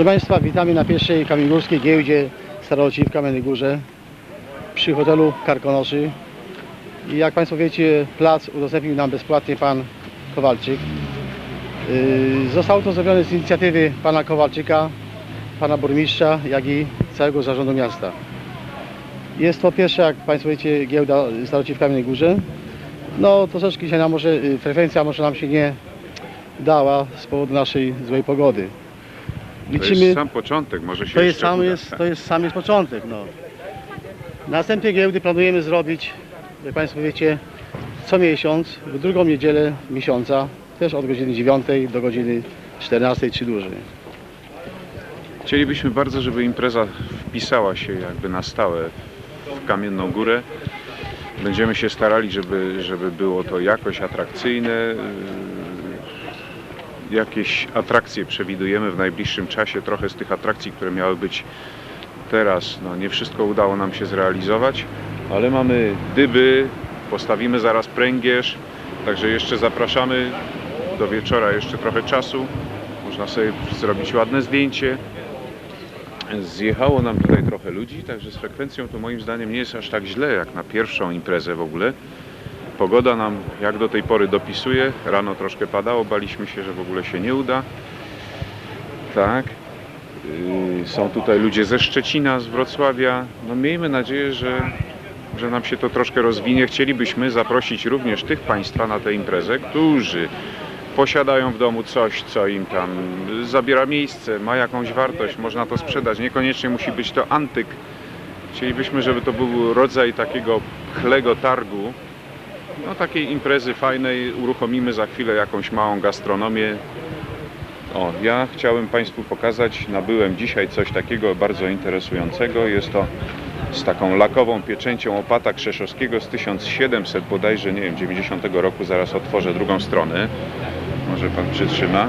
Proszę Państwa, witamy na pierwszej kamieniogórskiej giełdzie Staroci w Kamiennej Górze przy hotelu Karkonoszy. I jak Państwo wiecie, plac udostępnił nam bezpłatnie Pan Kowalczyk. Yy, Zostało to zrobione z inicjatywy Pana Kowalczyka, Pana Burmistrza, jak i całego zarządu miasta. Jest to pierwsza, jak Państwo wiecie, giełda Staroci w Kamiennej Górze. No troszeczkę się nam może, yy, frekwencja może nam się nie dała z powodu naszej złej pogody. To jest sam początek, może się To jest sam, jest, to jest sam jest początek. No. Następnie giełdy planujemy zrobić, jak Państwo wiecie, co miesiąc, w drugą niedzielę miesiąca, też od godziny 9 do godziny 14 czy dłużej. Chcielibyśmy bardzo, żeby impreza wpisała się jakby na stałe w Kamienną Górę. Będziemy się starali, żeby, żeby było to jakoś atrakcyjne. Jakieś atrakcje przewidujemy w najbliższym czasie. Trochę z tych atrakcji, które miały być teraz, no nie wszystko udało nam się zrealizować, ale mamy dyby, postawimy zaraz pręgierz, także jeszcze zapraszamy do wieczora jeszcze trochę czasu. Można sobie zrobić ładne zdjęcie. Zjechało nam tutaj trochę ludzi, także z frekwencją to moim zdaniem nie jest aż tak źle jak na pierwszą imprezę w ogóle. Pogoda nam jak do tej pory dopisuje. Rano troszkę padało, baliśmy się, że w ogóle się nie uda. Tak. Yy, Są tutaj ludzie ze Szczecina, z Wrocławia. No miejmy nadzieję, że, że nam się to troszkę rozwinie. Chcielibyśmy zaprosić również tych Państwa na tę imprezę, którzy posiadają w domu coś, co im tam zabiera miejsce, ma jakąś wartość, można to sprzedać. Niekoniecznie musi być to antyk. Chcielibyśmy, żeby to był rodzaj takiego chlego targu, no takiej imprezy fajnej. Uruchomimy za chwilę jakąś małą gastronomię. O, ja chciałem Państwu pokazać, nabyłem dzisiaj coś takiego bardzo interesującego. Jest to z taką lakową pieczęcią opata krzeszowskiego z 1700 bodajże, nie wiem, 90 roku. Zaraz otworzę drugą stronę. Może Pan przytrzyma.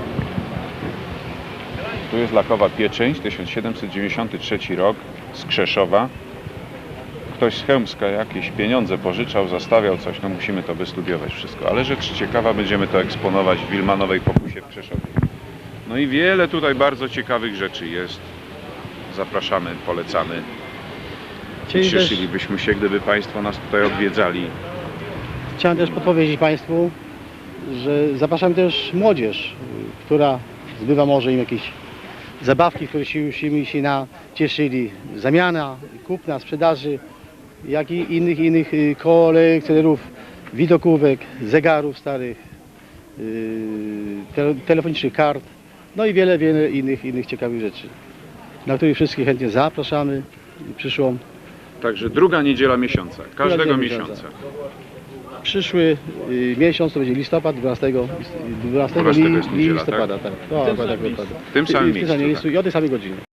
Tu jest lakowa pieczęć, 1793 rok z Krzeszowa. Ktoś z Chełmska jakieś pieniądze pożyczał, zastawiał coś, no musimy to wystudiować wszystko. Ale rzecz ciekawa, będziemy to eksponować w Wilmanowej Pokusie w Krzeszowie. No i wiele tutaj bardzo ciekawych rzeczy jest. Zapraszamy, polecamy. Czyli Cieszylibyśmy się, gdyby Państwo nas tutaj odwiedzali. chciałem też podpowiedzieć Państwu, że zapraszam też młodzież, która zbywa może im jakieś zabawki, które się już im się nacieszyli. Zamiana, kupna, sprzedaży, jak i innych innych y, kolekcjonerów widokówek, zegarów starych, tele, telefonicznych kart, no i wiele, wiele innych, innych ciekawych rzeczy, na których wszystkich chętnie zapraszamy przyszłą Także druga niedziela miesiąca, każdego miesiąca. miesiąca. Przyszły y, miesiąc to będzie listopad, 12, 12, 12 li, niedziela, listopada. Tak? Tak. W tym samym miejscu tak. I o tej samej godzinie.